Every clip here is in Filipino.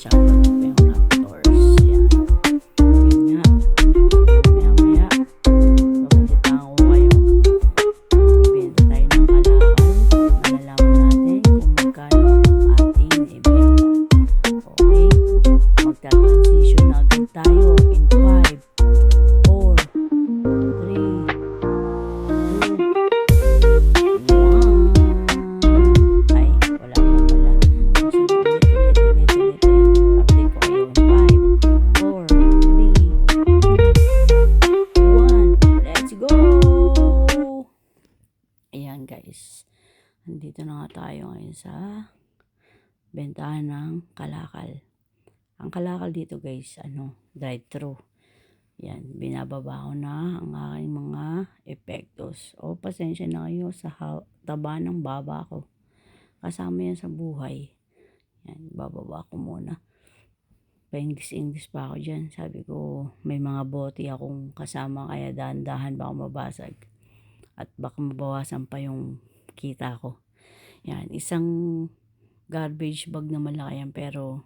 Show. Guys. Andito na nga tayo ngayon sa bentahan ng kalakal. Ang kalakal dito guys, ano, drive-thru. Yan, binababa ko na ang aking mga epektos. O, pasensya na kayo sa taba ng baba ko. Kasama yan sa buhay. Yan, bababa ko muna. Pa-English-English pa ako dyan. Sabi ko, may mga bote akong kasama kaya dahan-dahan baka mabasag. At baka mabawasan pa yung kita ko. Yan, isang garbage bag na malaki yan pero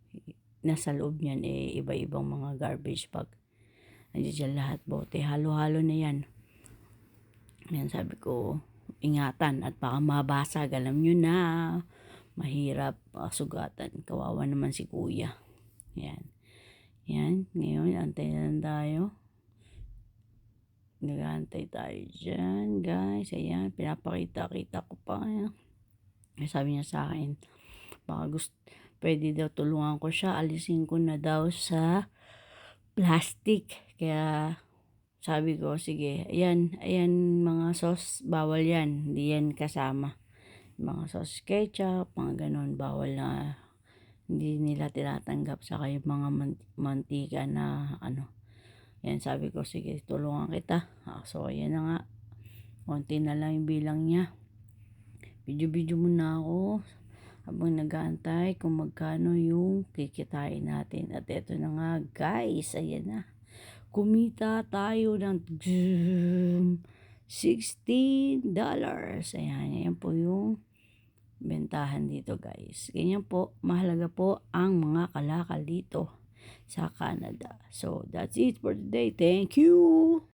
nasa loob niyan eh iba-ibang mga garbage bag. Nandiyan dyan lahat bote. Halo-halo na yan. Yan sabi ko, ingatan at baka mabasag. Alam nyo na, mahirap uh, sugatan. Kawawa naman si kuya. Yan. Yan. Ngayon, antay na lang tayo. Nag-aantay tayo dyan, guys. Ayan, pinapakita-kita ko pa. Ayan. Sabi niya sa akin, baka gusto, pwede daw tulungan ko siya, alisin ko na daw sa plastic. Kaya, sabi ko, sige, ayan, ayan, mga sauce, bawal yan. Hindi yan kasama. Mga sauce ketchup, mga ganun, bawal na, hindi nila tinatanggap sa kayo mga man- mantika na, ano, yan, sabi ko, sige, tulungan kita. Ah, so, ayan na nga. Konti na lang yung bilang niya. Video-video muna ako habang nag-aantay kung magkano yung kikitain natin. At eto na nga, guys, ayan na. Kumita tayo ng $16. Ayan, ayan po yung bentahan dito, guys. Ganyan po, mahalaga po ang mga kalakal dito sa Canada. So, that's it for today. Thank you!